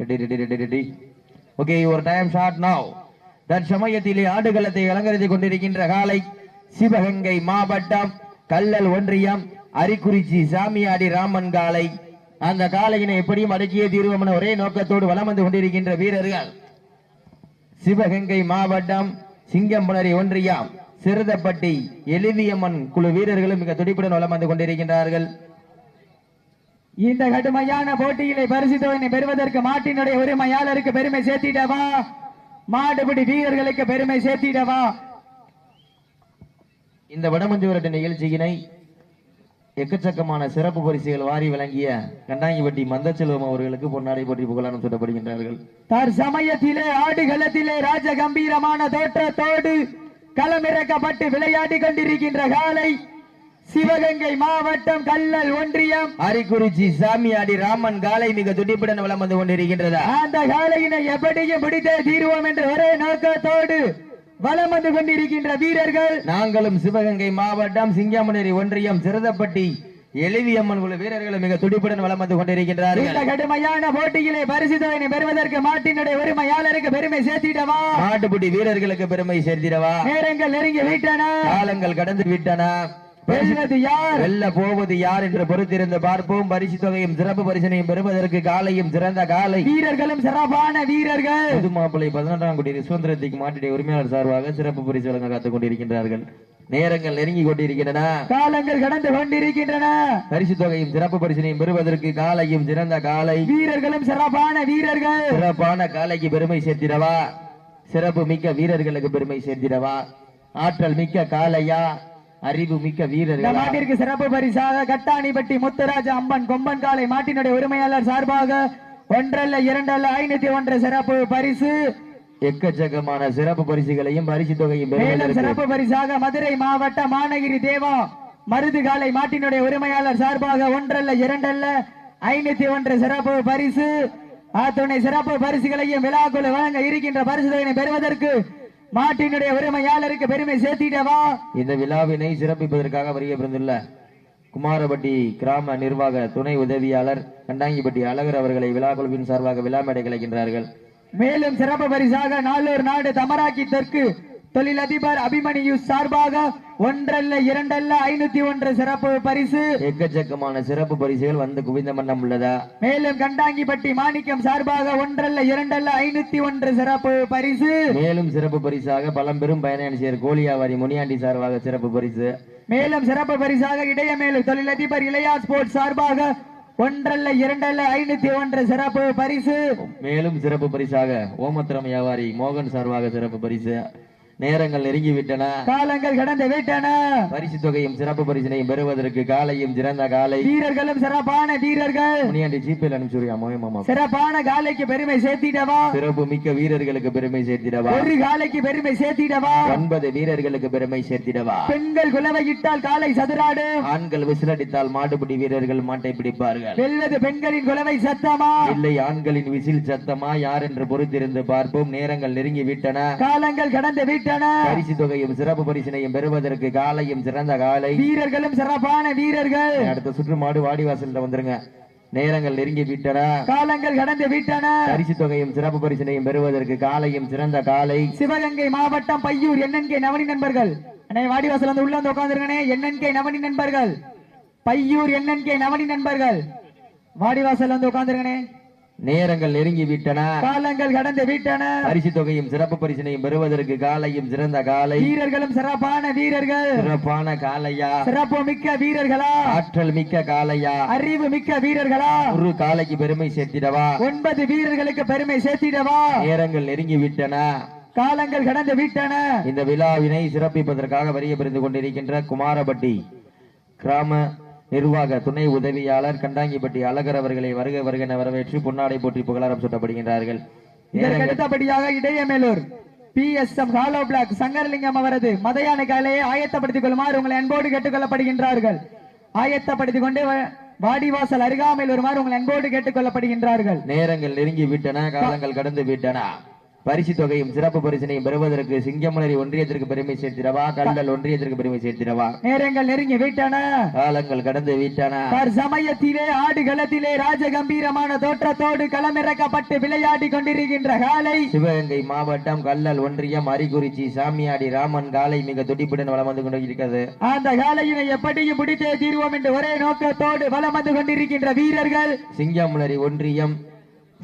Ready ready ready ready okay ஒரு time short now தற்சமயத்திலே ஆடுகளத்தை அலங்கரித்துக் கொண்டிருக்கின்ற காலை சிவகங்கை மாவட்டம் கல்லல் ஒன்றியம் அரிக்குறிச்சி சாமியாடி ராமன் காலை. அந்த காலையினை எப்படியும் அடக்கிய தீர்வம் என ஒரே நோக்கத்தோடு வலம் வந்து கொண்டிருக்கின்ற வீரர்கள். சிவகங்கை மாவட்டம் சிங்கம்புணரி ஒன்றியம் சிறுதப்பட்டி எலிவியம்மன் குழு வீரர்களும் மிக துடிப்புடன் வலம் வந்து கொண்டிருக்கின்றார்கள். இந்த கடுமையான போட்டியிலே பரிசு தொகையினை பெறுவதற்கு மாட்டினுடைய உரிமையாளருக்கு பெருமை சேர்த்திடவா? மாடுபிடி வீரர்களுக்கு பெருமை சேர்த்திடவா? இந்த வடமஞ்சு விரட்டு நிகழ்ச்சியினை எக்கச்சக்கமான சிறப்பு பரிசுகள் வாரி வழங்கிய கண்டாங்கிப்பட்டி மந்தச்செல்வம் அவர்களுக்கு பொன்னாடை போற்றி புகழாரம் சொல்லப்படுகின்றார்கள் தற்சமயத்திலே ஆடுகளத்திலே ராஜ கம்பீரமான தோற்றத்தோடு களமிறக்கப்பட்டு விளையாடி கொண்டிருக்கின்ற காலை சிவகங்கை மாவட்டம் கல்லல் ஒன்றியம். அரிக்குறிச்சி சாமியாடி ராமன் காலை மிக துடிப்புடன் வலம் வந்து கொண்டிருக்கின்றதா? அந்த காலையினை எப்படியும் பிடித்தே தீர்வோம் என்ற ஒரே நோக்கத்தோடு வலம் வந்து கொண்டிருக்கின்ற வீரர்கள். நாங்களும் சிவகங்கை மாவட்டம் சிங்கமனேரி ஒன்றியம் சிறுதப்பட்டி எலிவியம்மன் குழு வீரர்களும் மிக துடிப்புடன் வலம் வந்து இந்த கொண்டிருக்கின்றார்கள் கடுமையான போட்டியிலே பரிசு தொகையினை பெறுவதற்கு மாட்டினுடைய உரிமையாளருக்கு பெருமை சேர்த்திடவா? மாட்டுப்பிடி வீரர்களுக்கு பெருமை சேர்த்திடவா? நேரங்கள் நெருங்கி விட்டன. காலங்கள் கடந்து விட்டன. வெல்வது யார்? வெல்ல போவது யார் என்று பொறுத்திருந்து பார்ப்போம். பரிசு தொகையும் சிறப்பு பரிசனையும் பெறுவதற்கு காலையும் சிறந்த காலை. வீரர்களும் சிறப்பான வீரர்கள். புது மாப்பிள்ளை பதினெட்டாம் கோடி சுதந்திரத்துக்கு மாட்டுடைய உரிமையாளர் சார்பாக சிறப்பு பரிசு வழங்க காத்துக் கொண்டிருக்கின்றார்கள். நேரங்கள் நெருங்கி கொண்டிருக்கின்றன. காலங்கள் கடந்து கொண்டிருக்கின்றன. பரிசு தொகையும் சிறப்பு பரிசனையும் பெறுவதற்கு காலையும் சிறந்த காலை. வீரர்களும் சிறப்பான வீரர்கள். சிறப்பான காலைக்கு பெருமை சேர்த்திடவா? சிறப்பு மிக்க வீரர்களுக்கு பெருமை சேர்த்திடவா? ஆற்றல் மிக்க காளையா அறிவு மிக்க இந்த வீரர்களா மாட்டிற்கு சிறப்பு பரிசாக கட்டாணிப்பட்டி முத்துராஜ அம்மன் கொம்பன் காலை மாட்டினுடைய உரிமையாளர் சார்பாக ஒன்றல்ல இரண்டல்ல ஐநூத்தி ஒன்று சிறப்பு பரிசு. எக்கச்சக்கமான சிறப்பு பரிசுகளையும் பரிசு தொகையும் மேலும் சிறப்பு பரிசாக மதுரை மாவட்ட மாநகிரி தேவா மருது காலை மாட்டினுடைய உரிமையாளர் சார்பாக ஒன்றல்ல இரண்டல்ல ஐநூத்தி ஒன்று சிறப்பு பரிசு. அத்துணை சிறப்பு பரிசுகளையும் விழாக்குழு வழங்க இருக்கின்ற பரிசுகளை பெறுவதற்கு மாட்டினுடைய உரிமையாளருக்கு பெருமை சேர்த்திடவா இந்த விழாவினை சிறப்பிப்பதற்காக வருகை பிறந்துள்ள குமாரபட்டி கிராம நிர்வாக துணை உதவியாளர் கண்டாங்கிப்பட்டி அழகர் அவர்களை விழா குழுவின் சார்பாக விழா மேடை கிடைக்கின்றார்கள் மேலும் சிறப்பு பரிசாக நாளூர் நாடு தமராக்கி தெற்கு தொழிலதிபர் அபிமன்யு சார்பாக ஒன்றல்ல இரண்டல்ல ஐநூத்தி ஒன்று சிறப்பு பரிசு. எக்கச்சக்கமான சிறப்பு பரிசுகள் வந்து குவிந்த மன்னம் உள்ளதா? மேலும் கண்டாங்கிப்பட்டி மாணிக்கம் சார்பாக ஒன்றல்ல இரண்டல்ல ஐநூத்தி ஒன்று சிறப்பு பரிசு. மேலும் சிறப்பு பரிசாக பழம்பெரும் பயனாளியர் கோலியாவாரி முனியாண்டி சார்பாக சிறப்பு பரிசு. மேலும் சிறப்பு பரிசாக இடையமேலு தொழிலதிபர் இளையா ஸ்போர்ட்ஸ் சார்பாக ஒன்றல்ல இரண்டல்ல ஐநூத்தி ஒன்று சிறப்பு பரிசு. மேலும் சிறப்பு பரிசாக ஓமத்திரம் வியாபாரி மோகன் சார்பாக சிறப்பு பரிசு. நேரங்கள் நெருங்கி விட்டன காலங்கள் கடந்து விட்டன. பரிசு தொகையும் சிறப்பு பரிசினையும் பெறுவதற்கு காலையும் சிறந்த காலை. வீரர்களும் சிறப்பான வீரர்கள். முனியாண்டி ஜிபியில் அனுப்பிச்சுரியா சிறப்பான காலைக்கு பெருமை சேர்த்திடவா? சிறப்பு மிக்க வீரர்களுக்கு பெருமை சேர்த்திடவா? ஒரு காலைக்கு பெருமை சேர்த்திடவா? ஒன்பது வீரர்களுக்கு பெருமை சேர்த்திடவா? பெண்கள் குலவையிட்டால் காலை சதுராடு. ஆண்கள் விசிலடித்தால் மாட்டுப்பிடி வீரர்கள் மாட்டை பிடிப்பார்கள். வெல்வது பெண்களின் குலவை சத்தமா? இல்லை ஆண்களின் விசில் சத்தமா? யார் என்று பொறுத்திருந்து பார்ப்போம். நேரங்கள் நெருங்கி விட்டன காலங்கள் கடந்து விட்டன. பரிசு தொகையும் சிறப்பு பரிசினையும் பெறுவதற்கு காலையும் சிறந்த காலை. வீரர்களும் சிறப்பான வீரர்கள். அடுத்த சுற்று மாடு வாடிவாசல்ல வந்துருங்க. நேரங்கள் நெருங்கி விட்டன. காலங்கள் கடந்து விட்டன. பரிசு தொகையும் சிறப்பு பரிசினையும் பெறுவதற்கு காலையும் சிறந்த காலை. சிவகங்கை மாவட்டம் பையூர் என்என்கே நவனி நண்பர்கள். அண்ணே வாடிவாசல் வந்து உள்ள வந்து உட்காந்துருக்கனே என்என்கே நவனி நண்பர்கள். பையூர் என்என்கே நவனி நண்பர்கள். வாடிவாசல் வந்து உட்காந்துருக்கனே நேரங்கள் நெருங்கி விட்டன காலங்கள் கடந்து விட்டன பரிசு தொகையும் சிறப்பு பரிசினையும் பெறுவதற்கு காலையும் சிறந்த காலை. வீரர்களும் சிறப்பான வீரர்கள். சிறப்பான காலையா? சிறப்பு மிக்க வீரர்களா? ஆற்றல் மிக்க காலையா? அறிவு மிக்க வீரர்களா? ஒரு காலைக்கு பெருமை சேர்த்திடவா? ஒன்பது வீரர்களுக்கு பெருமை சேர்த்திடவா? நேரங்கள் நெருங்கி விட்டன காலங்கள் கடந்து விட்டன இந்த விழாவினை சிறப்பிப்பதற்காக வருகை புரிந்து கொண்டிருக்கின்ற குமாரபட்டி கிராம நிர்வாக துணை உதவியாளர் கண்டாங்கிப்பட்டி அழகர் அவர்களை வருக வருகென வரவேற்று பொன்னாடை போற்றி புகழாரம் சூட்டப்படுகின்றார்கள். அடுத்தபடியாக Idayamelur P S M hollow block Sankaralingam அவரது மதையான காலையை ஆயத்தப்படுத்திக் கொள்ளுமாறு உங்களை அன்போடு கேட்டுக்கொள்ளப்படுகின்றார்கள். ஆயத்தப்படுத்திக் கொண்டு வாடிவாசல் அருகாமையில் வருமாறு உங்களை அன்போடு கேட்டுக்கொள்ளப்படுகின்றார்கள். நேரங்கள் நெருங்கி விட்டன காலங்கள் கடந்து விட்டன. பரிசு தொகையும் சிறப்பு பரிசினையும் பெறுவதற்கு சிங்கமலரி ஒன்றியத்திற்கு பெருமை சேர்த்திடவா? கல்லல் ஒன்றியத்திற்கு பெருமை சேர்த்திடவா? நேரங்கள் நெருங்கி விட்டன. காலங்கள் கடந்து விட்டன. சமயத்திலே ஆடுகளத்திலே ராஜகம்பீரமான தோற்றத்தோடு களமிறக்கப்பட்டு விளையாடி கொண்டிருக்கின்ற காலை. சிவகங்கை மாவட்டம் கல்லல் ஒன்றியம் அரிகுறிச்சி சாமியாடி ராமன் காலை மிக துடிப்புடன் வலம் வந்து கொண்டிருக்கிறது. அந்த காலையினை எப்படியும் முடித்தே தீர்வோம் என்று ஒரே நோக்கத்தோடு வலம் வந்து கொண்டிருக்கின்ற வீரர்கள். சிங்கமுலரி ஒன்றியம்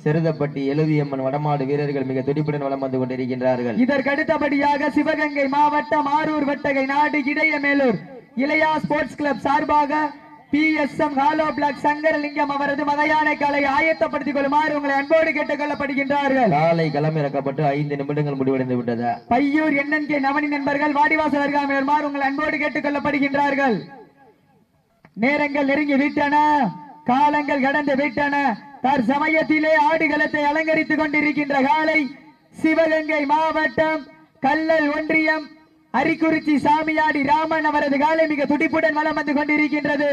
சிறுதப்பட்டி எழுதியம்மன் வடமாடு வீரர்கள் மிக துடிப்புடன் வலம் வந்து கொண்டிருக்கின்றார்கள். இதற்கு அடுத்தபடியாக சிவகங்கை மாவட்டம் ஆரூர் வட்டகை நாடு இடையமேலூர். இளையா ஸ்போர்ட்ஸ் கிளப் சார்பாக P S M hollow block Sankaralingam அவரது மதையான கலை ஆயத்தப்படுத்திக் கொள்ளுமாறு உங்களை அன்போடு கேட்டுக் கொள்ளப்படுகின்றார்கள் காலை களமிறக்கப்பட்டு ஐந்து நிமிடங்கள் முடிவடைந்து விட்டது. பையூர் என்என்கே நவனி நண்பர்கள் வாடிவாசல் அருகாமையில் வருமாறு உங்கள் அன்போடு கேட்டுக் கொள்ளப்படுகின்றார்கள் நேரங்கள் நெருங்கி விட்டன. காலங்கள் கடந்து விட்டன. தற்சமயத்திலே ஆடுகளத்தை அலங்கரித்துக் கொண்டிருக்கின்ற காலை சிவகங்கை மாவட்டம் கல்லல் ஒன்றியம் அரிக்குறிச்சி சாமியாடி ராமன் அவரது காலை மிக துடிப்புடன் வலம் வந்து கொண்டிருக்கின்றது.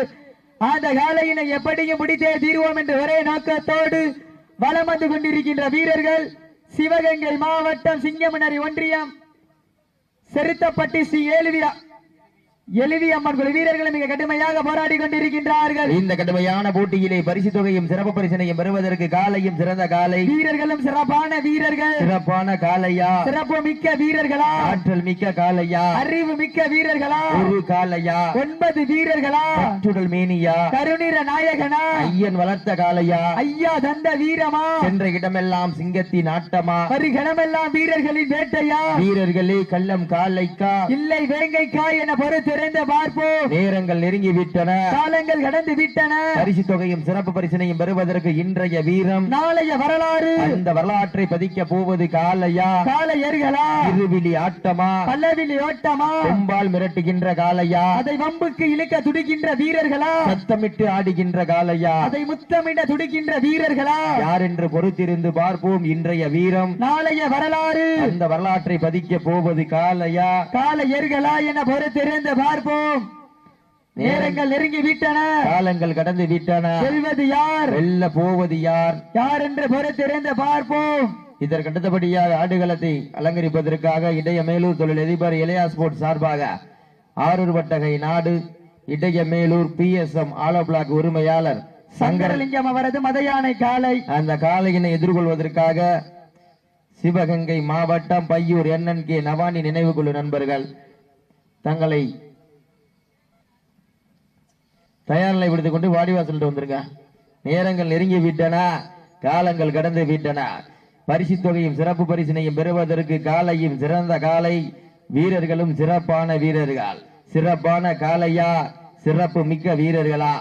அந்த காலையினை எப்படியும் முடித்தே தீர்வோம் என்று ஒரே நோக்கத்தோடு வளம் வந்து கொண்டிருக்கின்ற வீரர்கள் சிவகங்கை மாவட்டம் சிங்கமனரி ஒன்றியம் செருத்தப்பட்டி ஸ்ரீ ஏழு எழுவி அம்மன் குழு வீரர்கள் மிக கடுமையாக போராடி கொண்டிருக்கின்றார்கள். இந்த கடுமையான போட்டியிலே பரிசு தொகையும் சிறப்பு பரிசனையும் பெறுவதற்கு காலையும் சிறந்த காலை. வீரர்களும் சிறப்பான வீரர்கள். சிறப்பான காலையா? சிறப்பு மிக்க வீரர்களா? ஆற்றல் மிக்க காலையா? அறிவு மிக்க வீரர்களா? ஒரு காலையா? ஒன்பது வீரர்களா? கற்றுடல் மேனியா? கருணிர நாயகனா? ஐயன் வளர்த்த காலையா? ஐயா தந்த வீரமா? சென்ற இடமெல்லாம் சிங்கத்தின் ஆட்டமா? வருகணமெல்லாம் வீரர்களின் வேட்டையா? வீரர்களே கள்ளம் காலைக்கா? இல்லை வேங்கைக்கா என பொறுத்திருந்த பார்ப்போம் நேரங்கள் நெருங்கி விட்டன காலங்கள் கடந்து விட்டன பரிசு தொகையும் சிறப்பு பரிசனையும் பெறுவதற்கு இன்றைய வீரம். நாளைய வரலாறு. அந்த வரலாற்றை பதிக்க போவது காலையா? காலையர்களா இருவிழி ஆட்டமா? பல்லவிலி ஓட்டமா? கொம்பால் மிரட்டுகின்ற காலையா? அதை வம்புக்கு இழுக்க துடிக்கின்ற வீரர்களா? சத்தமிட்டு ஆடுகின்ற காலையா? அதை முத்தமிட துடிக்கின்ற வீரர்களா? யார் என்று பொறுத்திருந்து பார்ப்போம் இன்றைய வீரம். நாளைய வரலாறு. அந்த வரலாற்றை பதிக்க போவது காலையா? காலையர்களா என பொறுத்திருந்து பார்ப்போம். நேரங்கள் நெருங்கி விட்டன. காலங்கள் கடந்து விட்டன. செல்வது யார்? வெல்ல போவது யார்? யார் என்று பொறுத்திருந்து பார்ப்போம். இதற்கு அடுத்தபடியாக ஆடுகளத்தை அலங்கரிப்பதற்காக இடைய மேலூர் தொழில் அதிபர் இளையா ஸ்போர்ட்ஸ் சார்பாக ஆரூர் வட்டகை நாடு Idayamelur P S M hollow block உரிமையாளர் சங்கர சங்கரலிங்கம் அவரது மதையானை காலை. அந்த காலையினை எதிர்கொள்வதற்காக சிவகங்கை மாவட்டம் பையூர் என்என் கே நவானி நினைவு குழு நண்பர்கள் தங்களை தயார் நிலை விடுத்துக் கொண்டு வாடிவாசல்கிட்ட வந்திருங்க. நேரங்கள் நெருங்கி விட்டன காலங்கள் கடந்து விட்டன. பரிசு தொகையும் சிறப்பு பரிசினையும் பெறுவதற்கு காலையும் சிறந்த காலை வீரர்களும் சிறப்பான வீரர்கள். சிறப்பான காலையா? சிறப்பு மிக்க வீரர்களா?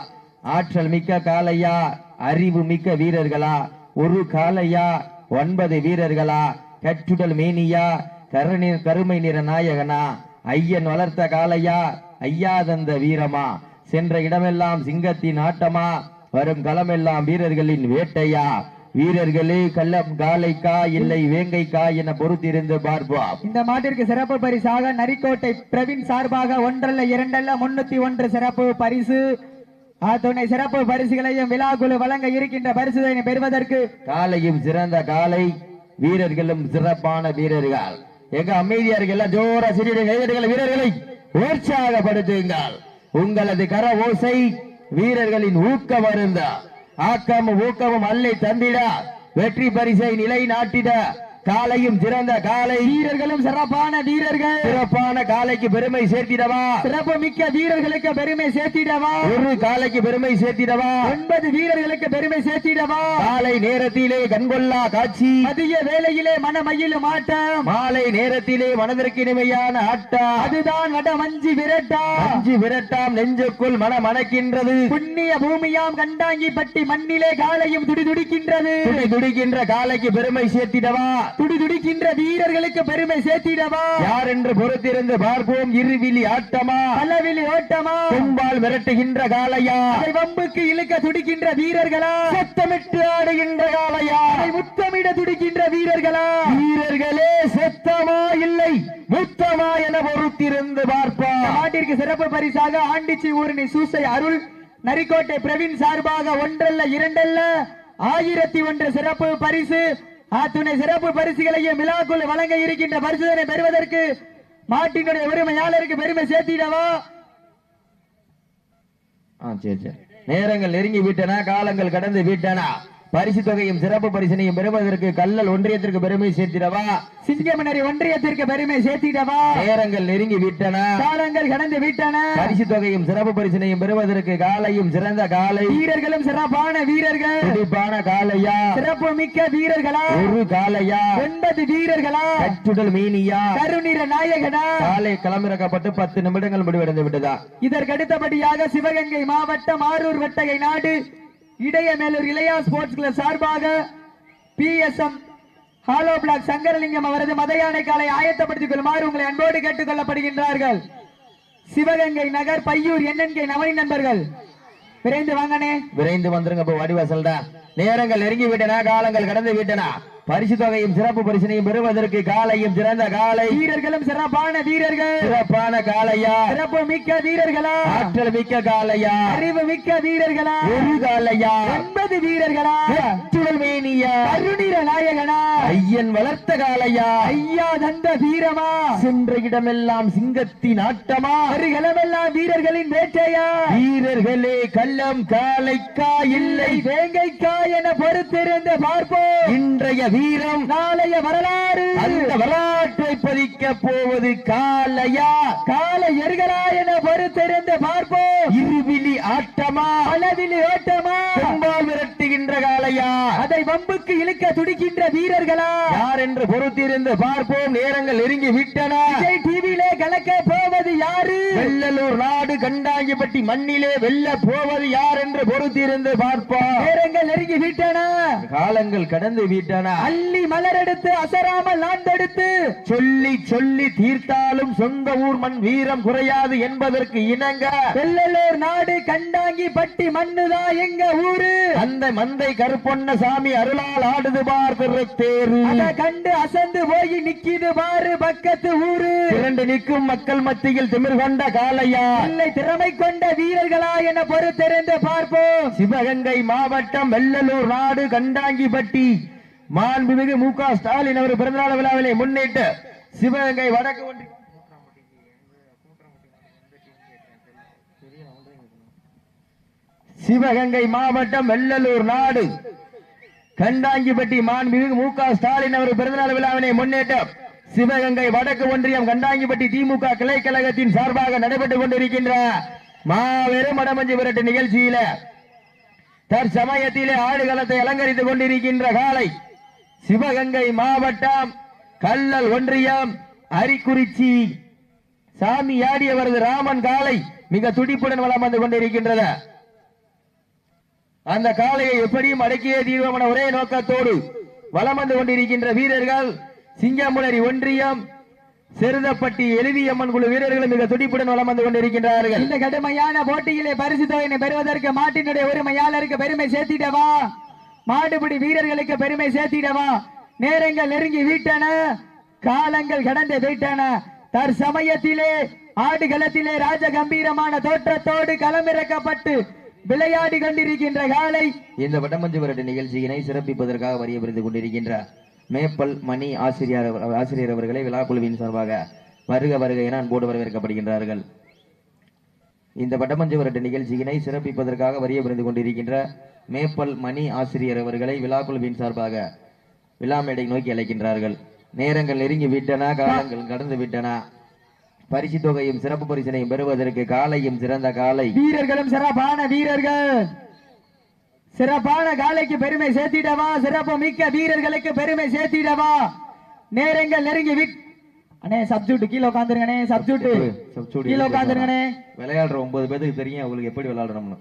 ஆற்றல் மிக்க காலையா? அறிவு மிக்க வீரர்களா? ஒரு காலையா? ஒன்பது வீரர்களா? கற்றுடல் மேனியா? கருநீர் கருமை நிற நாயகனா? ஐயன் வளர்த்த காலையா? ஐயா தந்த வீரமா? சென்ற இடமெல்லாம் சிங்கத்தின் ஆட்டமா? வரும் களமெல்லாம் வீரர்களின் வேட்டையா? வீரர்களே கள்ளம் காலைக்கா இல்லை வேங்கைக்கா என பொறுத்திருந்து பார்ப்போம். இந்த மாட்டிற்கு சிறப்பு பரிசாக நரிக்கோட்டை பிரவீன் சார்பாக ஒன்றல்ல இரண்டல்ல முன்னூத்தி ஒன்று சிறப்பு பரிசு. அத்துணை சிறப்பு பரிசுகளையும் விழாக்குழு வழங்க இருக்கின்ற பரிசுகளை பெறுவதற்கு காலையும் சிறந்த காலை வீரர்களும் சிறப்பான வீரர்கள். எங்க அமைதியா இருக்கல ஜோர சிறிய வீரர்களை உற்சாகப்படுத்துங்கள். உங்களது கர ஓசை வீரர்களின் ஊக்கம் வருந்த ஆக்கமும் ஊக்கமும் அல்லை தந்திட. வெற்றி பரிசை நிலை நாட்டிட காலையும் சிறந்த காலை. வீரர்களும் சிறப்பான வீரர்கள். சிறப்பான காலைக்கு பெருமை சேர்த்திடவா? சிறப்பு மிக்க வீரர்களுக்கு பெருமை சேர்த்திடவா? ஒரு காலைக்கு பெருமை சேர்த்திடவா? ஒன்பது வீரர்களுக்கு பெருமை சேர்த்திடவா? காலை நேரத்திலே கண்கொள்ளா காட்சி. மதிய வேளையிலே மனமயிலும் ஆட்டம் மாலை நேரத்திலே மனதிற்கு இனிமையான ஆட்டா அதுதான் வட மஞ்சி விரட்டா அஞ்சு விரட்டாம் நெஞ்சுக்குள் மனம் மணக்கின்றது புண்ணிய பூமியாம் கண்டாங்கி பட்டி மண்ணிலே காலையும் துடி துடிக்கின்றது துடி துடிக்கின்ற காலைக்கு பெருமை சேர்த்திடவா? துடி துடிக்கின்ற வீரர்களுக்கு பெருமை சேர்த்திடவா? யார் என்று பொறுத்திருந்து பார்ப்போம் இருவிழி ஆட்டமா? பல்லவிலி ஓட்டமா கும்பால் மிரட்டுகின்ற காலையா அதை வம்புக்கு இழுக்க துடிக்கின்ற வீரர்களா? சத்தமிட்டு ஆடுகின்ற காலையா அதை முத்தமிட துடிக்கின்ற வீரர்களா? வீரர்களே செத்தமா இல்லை முத்தமா என பொறுத்திருந்து பார்ப்போம். இந்த மாட்டிற்கு சிறப்பு பரிசாக ஆண்டிச்சி ஊரணி சூசை அருள் நரிக்கோட்டை பிரவீன் சார்பாக ஒன்றல்ல இரண்டல்ல ஆயிரத்தி ஒன்று சிறப்பு பரிசு அத்துணை சிறப்பு பரிசுகளையும் விழாக்குள் வழங்க இருக்கின்ற பரிசுதனை பெறுவதற்கு மாட்டினுடைய உரிமையாளருக்கு பெருமை சேர்த்திடவா? சரி சரி. நேரங்கள் நெருங்கி விட்டன காலங்கள் கடந்து விட்டன. பரிசு தொகையும் சிறப்பு பரிசனையும் பெறுவதற்கு கல்லல் ஒன்றியத்திற்கு பெருமை சேர்த்திடவா? சிங்கமனரி ஒன்றியத்திற்கு பெருமை சேர்த்திடவா? நேரங்கள் நெருங்கி விட்டன. காலங்கள் கடந்து விட்டன. பரிசு தொகையும் சிறப்பு பரிசனையும் பெறுவதற்கு காலையும் சிறந்த காலை. வீரர்களும் சிறப்பான வீரர்கள். துடிப்பான காலையா? சிறப்பு மிக்க வீரர்களா? ஒரு காலையா? ஒன்பது வீரர்களா? கச்சுடல் மீனியா? கருநிற நாயகனா? காலை களமிறக்கப்பட்டு பத்து நிமிடங்கள் முடிவடைந்து விட்டதா? இதற்கு அடுத்தபடியாக சிவகங்கை மாவட்டம் ஆரூர் வட்டகை நாடு இடையமேலூர் இளையா ஸ்போர்ட்ஸ் கிளப் சார்பாக P S M hollow block Sankaralingam அவரது மதையானை காலை ஆயத்தப்படுத்திக் கொள்ளுமாறு உங்களை அன்போடு கேட்டுக் கொள்ளப்படுகின்றார்கள் சிவகங்கை நகர் பையூர் என்என்கே நவனி நண்பர்கள். விரைந்து வாங்கனே விரைந்து வந்துருங்க இப்ப தான் நேரங்கள் நெருங்கி விட்டன காலங்கள் கடந்து விட்டன. பரிசு தொகையும் சிறப்பு பரிசனையும் பெறுவதற்கு காலையும் சிறந்த காலை. வீரர்களும் சிறப்பான வீரர்கள். சிறப்பான காலையா? சிறப்பு மிக்க வீரர்களா? ஆற்றல் மிக்க காலையா? அறிவு மிக்க வீரர்களா? ஒரு காலையா? ஒன்பது வீரர்களா? கச்சுடல் மேனியா? கருநிற நாயகனா? ஐயன் வளர்த்த காலையா? ஐயா தந்த வீரமா? சென்ற இடமெல்லாம் சிங்கத்தின் ஆட்டமா? வருகளமெல்லாம் வீரர்களின் வேட்டையா? வீரர்களே கள்ளம் காலைக்கா இல்லை வேங்கைக்கா என பொறுத்திருந்து பார்ப்போம். இன்றைய வீரம் நாளைய வரலாறு. அந்த வரலாற்றை பதிக்க போவது காலையா கால என பொறுத்திருந்து பார்ப்போம். இருவிழி ஆட்டமா? அளவில் ஓட்டமா? பெரும்பால் காலையா அதை வம்புக்கு இழுக்க துடிக்கின்ற வீரர்களா? யார் என்று பொறுத்திருந்து பார்ப்போம். நேரங்கள் நெருங்கி விட்டன. டிவியிலே கலக்க போவது யாரு? வெள்ளலூர் நாடு கண்டாங்கிப்பட்டி மண்ணிலே வெல்ல போவது யார் என்று பொறுத்திருந்து பார்ப்போம். நேரங்கள் நெருங்கி விட்டன. காலங்கள் கடந்து விட்டன. அள்ளி மலரெடுத்து அசராமல் நாண்டெடுத்து. சொல்லி சொல்லி தீர்த்தாலும் சொந்த ஊர் மண் வீரம் குறையாது என்பதற்கு இணங்க. வெள்ளலூர் நாடு கண்டாங்கி பட்டி மண்ணுதான் எங்க ஊரு? அந்த மந்தை கருப்பொன்ன சாமி அருளால் ஆடுது பார் தேரு. அத கண்டு அசந்து போய் நிக்கிது பாரு பக்கத்து ஊரு. இரண்டு நிற்கும் மக்கள் மத்தியில் திமிர் கொண்ட காலையா இல்லை திறமை கொண்ட வீரர்களா என பொறுத்திருந்து பார்ப்போம். சிவகங்கை மாவட்டம் வெள்ளலூர் நாடு கண்டாங்கிப்பட்டி. மாண்புமிகு மு க ஸ்டாலின் அவர் பிறந்தநாள் விழாவினை முன்னிட்டு சிவகங்கை வடக்கு ஒன்றிய சிவகங்கை மாவட்டம் வெள்ளலூர் நாடு. கண்டாங்கிப்பட்டி மாண்புமிகு மு க ஸ்டாலின் அவர் பிறந்தநாள் விழாவினை முன்னேற்றம் சிவகங்கை வடக்கு ஒன்றியம் கண்டாங்கிப்பட்டி திமுக கிளை கழகத்தின் சார்பாக நடைபெற்றுக் கொண்டிருக்கின்ற மாபெரும் மடமஞ்சு விரட்டு நிகழ்ச்சியில தற்சமயத்திலே ஆடுகளத்தை அலங்கரித்துக் கொண்டிருக்கின்ற காலை சிவகங்கை மாவட்டம் கல்லல் ஒன்றியம் அரிக்குறிச்சி. சாமி ஆடியவரது ராமன் காலை மிக துடிப்புடன் வளம் வந்து கொண்டிருக்கின்றன அந்த காளையை எப்படியும் அடக்கியே தீர்வமான என ஒரே நோக்கத்தோடு வலம் வந்து கொண்டிருக்கின்ற வீரர்கள் சிங்கமுனரி ஒன்றியம் செருதப்பட்டி எழுதியம்மன் குழு வீரர்கள் மிக துடிப்புடன் வளம் வந்து கொண்டிருக்கின்றார்கள். இந்த கடுமையான போட்டியிலே பரிசு தொகையினை பெறுவதற்கு மாட்டினுடைய உரிமையாளருக்கு பெருமை சேர்த்திடவா? மாடுபிடி வீரர்களுக்கு பெருமை சேர்த்திடவா? நேரங்கள் நெருங்கி வீட்டன காலங்கள் கடந்து வீட்டன. தற்சமயத்திலே ஆடுகளத்திலே ராஜ கம்பீரமான தோற்றத்தோடு களமிறக்கப்பட்டு விளையாடி கொண்டிருக்கின்ற காலை. இந்த வடமஞ்சு வருட நிகழ்ச்சியினை சிறப்பிப்பதற்காக வரிய புரிந்து கொண்டிருக்கின்ற மேப்பல் மணி ஆசிரியர் ஆசிரியர் அவர்களை விழாக்குழுவின் சார்பாக வருக வருக என அன்போடு வரவேற்கப்படுகின்றார்கள். இந்த வடமஞ்சு வருட நிகழ்ச்சியினை சிறப்பிப்பதற்காக வரிய புரிந்து கொண்டிருக்கின்ற மேப்பல் மணி ஆசிரியர் அவர்களை விழாக்குழுவின் சார்பாக விழா மேடை நோக்கி அழைக்கின்றார்கள். நேரங்கள் நெருங்கி விட்டன காலங்கள் கடந்து விட்டன. பரிசு தொகையும் சிறப்பு பரிசனையும் பெறுவதற்கு காலையும் சிறந்த காலை. வீரர்களும் சிறப்பான வீரர்கள். சிறப்பான காலைக்கு பெருமை சேர்த்திடவா? சிறப்பு மிக்க வீரர்களுக்கு பெருமை சேர்த்திடவா? நேரங்கள் நெருங்கி விட் அண்ணே சப்ஜூட் கீழே உட்காந்துருங்கண்ணே சப்ஜூட் கீழே உட்காந்துருங்கண்ணே விளையாடுற ஒன்பது பேருக்கு தெரியும் அவங்களுக்கு எப்படி விளையாடணும்னு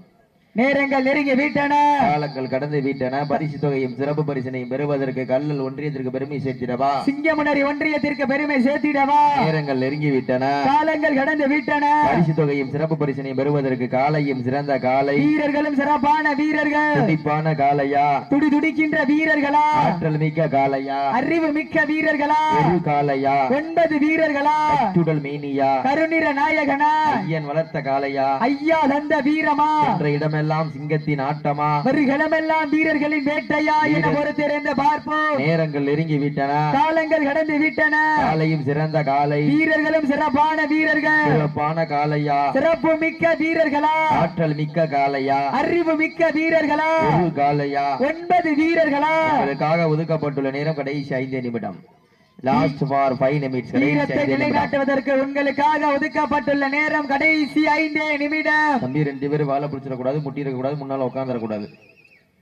நேரங்கள் நெருங்கி விட்டன. காலங்கள் கடந்து விட்டன. பரிசு தொகையும் சிறப்பு பரிசனையும் பெறுவதற்கு கல்லல் ஒன்றியத்திற்கு பெருமை சேர்த்திடவா? சிங்கமுனரி ஒன்றியத்திற்கு பெருமை சேர்த்திடவா? நேரங்கள் நெருங்கி விட்டன. காலங்கள் கடந்து விட்டன. பரிசு தொகையும் சிறப்பு பரிசனையும் பெறுவதற்கு காலையும் சிறந்த காலை. வீரர்களும் சிறப்பான வீரர்கள். துடிப்பான காலையா? துடி துடிக்கின்ற வீரர்களா? ஆற்றல் மிக்க காலையா? அறிவு மிக்க வீரர்களா? ஒரு காலையா? ஒன்பது வீரர்களா? சுடல் மீனியா? கருநிற நாயகனா? ஐயன் வளர்த்த காலையா? ஐயா தந்த வீரமா? என்ற இடமெல்லாம் வருடமெல்லாம் சிங்கத்தின் ஆட்டமா? வருகளமெல்லாம் வீரர்களின் வேட்டையா என வீரர். பொறுத்திருந்து பார்ப்போம். நேரங்கள் நெருங்கி விட்டன. காலங்கள் கடந்து விட்டன. காலையும் சிறந்த காலை. வீரர்களும் சிறப்பான வீரர்கள். சிறப்பான காலையா? சிறப்பு மிக்க வீரர்களா? ஆற்றல் மிக்க காலையா? அறிவு மிக்க வீரர்களா? ஒரு காலையா? ஒன்பது வீரர்களா? உங்களுக்காக ஒதுக்கப்பட்டுள்ள நேரம் கடைசி ஐந்து நிமிடம். லாஸ்ட் ஃபார் ஃபைவ் நிமிட்ஸ் வீரத்தை நிலைநாட்டுவதற்கு உங்களுக்காக ஒதுக்கப்பட்டுள்ள நேரம் கடைசி ஐந்தே நிமிடம். தம்பி ரெண்டு பேரும் வாழை பிடிச்சிடக்கூடாது முட்டி கூடாது முன்னால உட்காந்துடக்கூடாது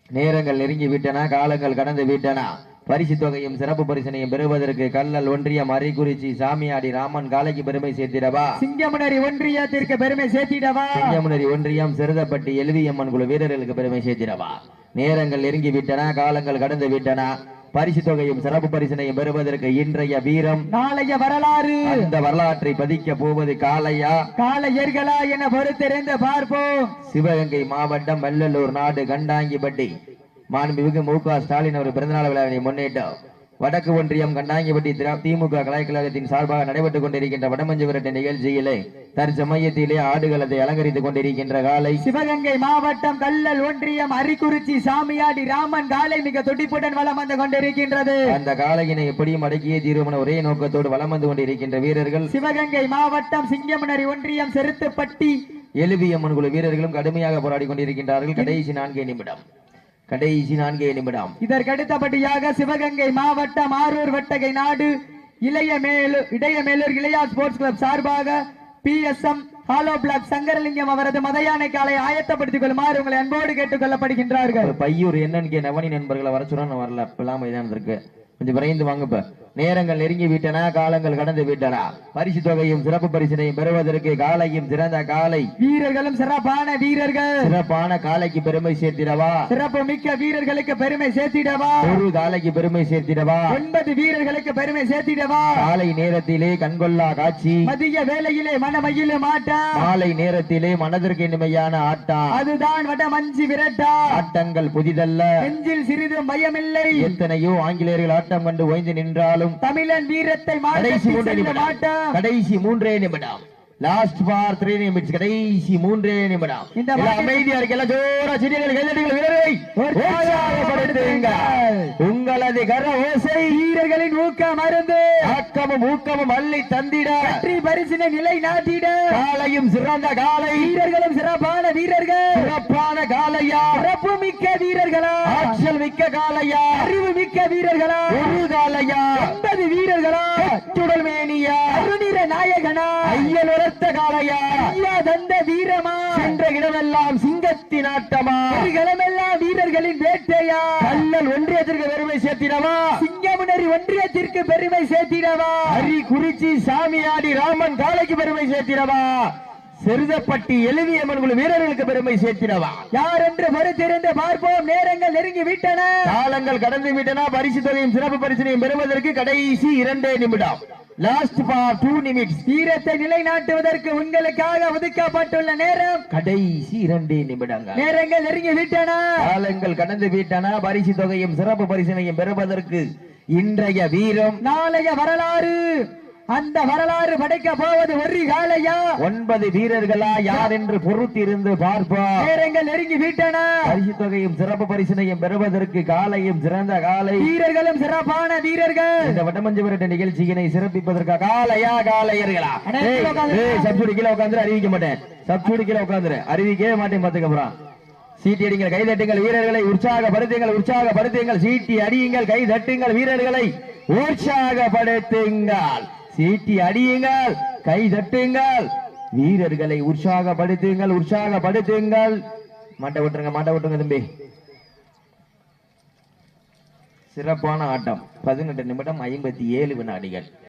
நேரங்கள் நெருங்கி விட்டன காலங்கள் கடந்து விட்டன. பரிசு தொகையும் சிறப்பு பரிசனையும் பெறுவதற்கு கல்லல் ஒன்றியம் அரிக்குறிச்சி சாமியாடி ராமன் காலைக்கு பெருமை சேர்த்திடவா? சிங்கமுனரி ஒன்றியத்திற்கு பெருமை சேர்த்திடவா? சிங்கமுனரி ஒன்றியம் சிறுதப்பட்டி எல்வியம்மன் குழு வீரர்களுக்கு பெருமை சேர்த்திடவா? நேரங்கள் நெருங்கி விட்டன காலங்கள் கடந்து விட்டன. பரிசு தொகையும் சிறப்பு பரிசனையும் பெறுவதற்கு இன்றைய வீரம் நாளைய வரலாறு. அந்த வரலாற்றை பதிக்க போவது காலையா காளையர்களா என பொறுத்திருந்து பார்ப்போம். சிவகங்கை மாவட்டம் வெள்ளலூர் நாடு கண்டாங்கிப்பட்டி. மாண்புமிகு மு க ஸ்டாலின் அவர் பிறந்தநாள் விழாவினை முன்னிட்டு வடக்கு ஒன்றியம் கண்டாங்கிப்பட்டி திமுக கலைக்கழகத்தின் சார்பாக நடைபெற்றுக் கொண்டிருக்கின்ற வடமஞ்சு விரட்டு நிகழ்ச்சியிலே தற்சமயத்திலே ஆடுகளத்தை அலங்கரித்துக் கொண்டிருக்கின்ற காலை சிவகங்கை மாவட்டம் கல்லல் ஒன்றியம் அரிக்குறிச்சி சாமியாடி ராமன் காலை மிக துடிப்புடன் வலம் வந்து கொண்டிருக்கின்றது. அந்த காலையினை எப்படியும் அடக்கியே தீர்வுமன ஒரே நோக்கத்தோடு வலம் வந்து கொண்டிருக்கின்ற வீரர்கள் சிவகங்கை மாவட்டம் சிங்கமுனரி ஒன்றியம் செருத்துப்பட்டி எலுவியம்மன் குழு வீரர்களும் கடுமையாக போராடி கொண்டிருக்கின்றார்கள். கடைசி நான்கே நிமிடம். கடைசி நான்கே நிமிடம். இதற்கடுத்தபடியாக சிவகங்கை மாவட்டம் ஆரூர் வட்டகை நாடு இளைய மேலு இடைய மேலூர் இளையா ஸ்போர்ட்ஸ் கிளப் சார்பாக P S M hollow block Sankaralingam அவரது மதையானை காலை ஆயத்தப்படுத்திக் கொள்ளுமாறு உங்களை அன்போடு கேட்டுக் கொள்ளப்படுகின்றார்கள். பையூர் என்னன்னு நவனி நண்பர்களை வர நான் வரல. இப்பெல்லாம் மைதானத்திற்கு. கொஞ்சம் விரைந்து வாங்க இப்ப. நேரங்கள் நெருங்கி விட்டன காலங்கள் கடந்து விட்டன. பரிசு தொகையும் சிறப்பு பரிசினையும் பெறுவதற்கு காலையும் சிறந்த காலை. வீரர்களும் சிறப்பான வீரர்கள். சிறப்பான காலைக்கு பெருமை சேர்த்திடவா? சிறப்பு மிக்க வீரர்களுக்கு பெருமை சேர்த்திடவா? ஒரு காலைக்கு பெருமை சேர்த்திடவா? ஒன்பது வீரர்களுக்கு பெருமை சேர்த்திடவா? காலை நேரத்திலே கண்கொள்ளா காட்சி. மதிய வேளையிலே மனமயிலும் ஆட்டம் மாலை நேரத்திலே மனதிற்கு இனிமையான ஆட்டம் அதுதான் வட மஞ்சி விரட்டா. ஆட்டங்கள் புதிதல்ல. நெஞ்சில் சிறிதும் பயமில்லை. எத்தனையோ ஆங்கிலேயர்கள் ஆட்டம் கண்டு ஓய்ந்து நின்றாலும் தமிழன் வீரத்தை கடைசி மூன்றே நிமிடம். கடைசி மூன்றே நிமிடம். லாஸ்ட் ஃபார் த்ரீ நிமிட்ஸ் கடைசி மூன்றே நிமிடம். இந்த அமைதியா இருக்கு எல்லாம் ஜோரா சிறியர்கள் கைதட்டுங்கள் வீரரை. உற்சாகப்படுத்துங்கள். உங்களது கர ஓசை. வீரர்களின் ஊக்கம் மருந்து ஆக்கமும் ஊக்கமும் அள்ளி தந்திட. வெற்றி பரிசினை நிலை நாட்டிட காலையும் சிறந்த காலை வீரர்களும் சிறப்பான வீரர்கள். சிறப்பான காலையா சிறப்பு மிக்க வீரர்களா. ஆற்றல் மிக்க காலையா அறிவு மிக்க வீரர்களா. ஒரு காலையா ஒன்பது வீரர்களா. சுடல் மேனியா. அருணிர நாயகனா. ஐயல் உரத்த காலையா ஐயா தந்த வீரமா. சென்ற இடமெல்லாம் சிங்கத்தின் ஆட்டமா. களமெல்லாம் வீரர்களின் வேட்டையா. கல்லல் ஒன்றியத்திற்கு பெருமை சேர்த்திடவா? சிங்கமுனரி ஒன்றியத்திற்கு பெருமை சேர்த்திடவா? ஹரி குறிச்சி சாமியாடி ராமன் காலைக்கு பெருமை சேர்த்திடவா? செருதப்பட்டி எழுதியம்மன் குழு வீரர்களுக்கு பெருமை சேர்த்திடவா? யார் என்று மறுத்திருந்து பார்ப்போம். நேரங்கள் நெருங்கி விட்டன. காலங்கள் கடந்து விட்டன. பரிசு தொகையும் சிறப்பு பரிசனையும் பெறுவதற்கு கடைசி இரண்டே நிமிடம். லாஸ்ட் ஃபார் டூ நிமிட்ஸ் வீரத்தை நிலைநாட்டுவதற்கு உங்களுக்காக ஒதுக்கப்பட்டுள்ள நேரம் கடைசி இரண்டே நிமிடங்கள். நேரங்கள் நெருங்கி விட்டன. காலங்கள் கடந்து விட்டன. பரிசு தொகையும் சிறப்பு பரிசனையும் பெறுவதற்கு இன்றைய வீரம். நாளைய வரலாறு. அந்த வரலாறு படைக்க போவது ஒரு காலையா? ஒன்பது வீரர்களா யார் என்று பொறுத்திருந்து பார்ப்போம். நேரங்கள் நெருங்கி விட்டன. பரிசு தொகையும் சிறப்பு பரிசினையும் பெறுவதற்கு காலையும் சிறந்த காலை. வீரர்களும் சிறப்பான வீரர்கள். இந்த வட்டமஞ்சு விரட்டு நிகழ்ச்சியினை சிறப்பிப்பதற்காக காலையா காலையர்களா? சப்சூடி கீழே உட்காந்து அறிவிக்க மாட்டேன். சப்சூடி கீழே உட்காந்துரு அறிவிக்கவே மாட்டேன் பாத்துக்க அப்புறம். சீட்டி அடிங்கள் கை தட்டுங்கள் வீரர்களை உற்சாகப்படுத்துங்கள் உற்சாகப்படுத்துங்கள். சீட்டி அடியுங்கள் கை தட்டுங்கள் வீரர்களை உற்சாகப்படுத்துங்கள். சீட்டி அடியுங்கள் கை தட்டுங்கள். வீரர்களை உற்சாகப்படுத்துங்கள் உற்சாகப்படுத்துங்கள். மாட்ட விட்டுருங்க மாட்ட விட்டுருங்க தம்பி. சிறப்பான ஆட்டம். பதினெட்டு நிமிடம் ஐம்பத்தி ஏழு வினாடிகள்.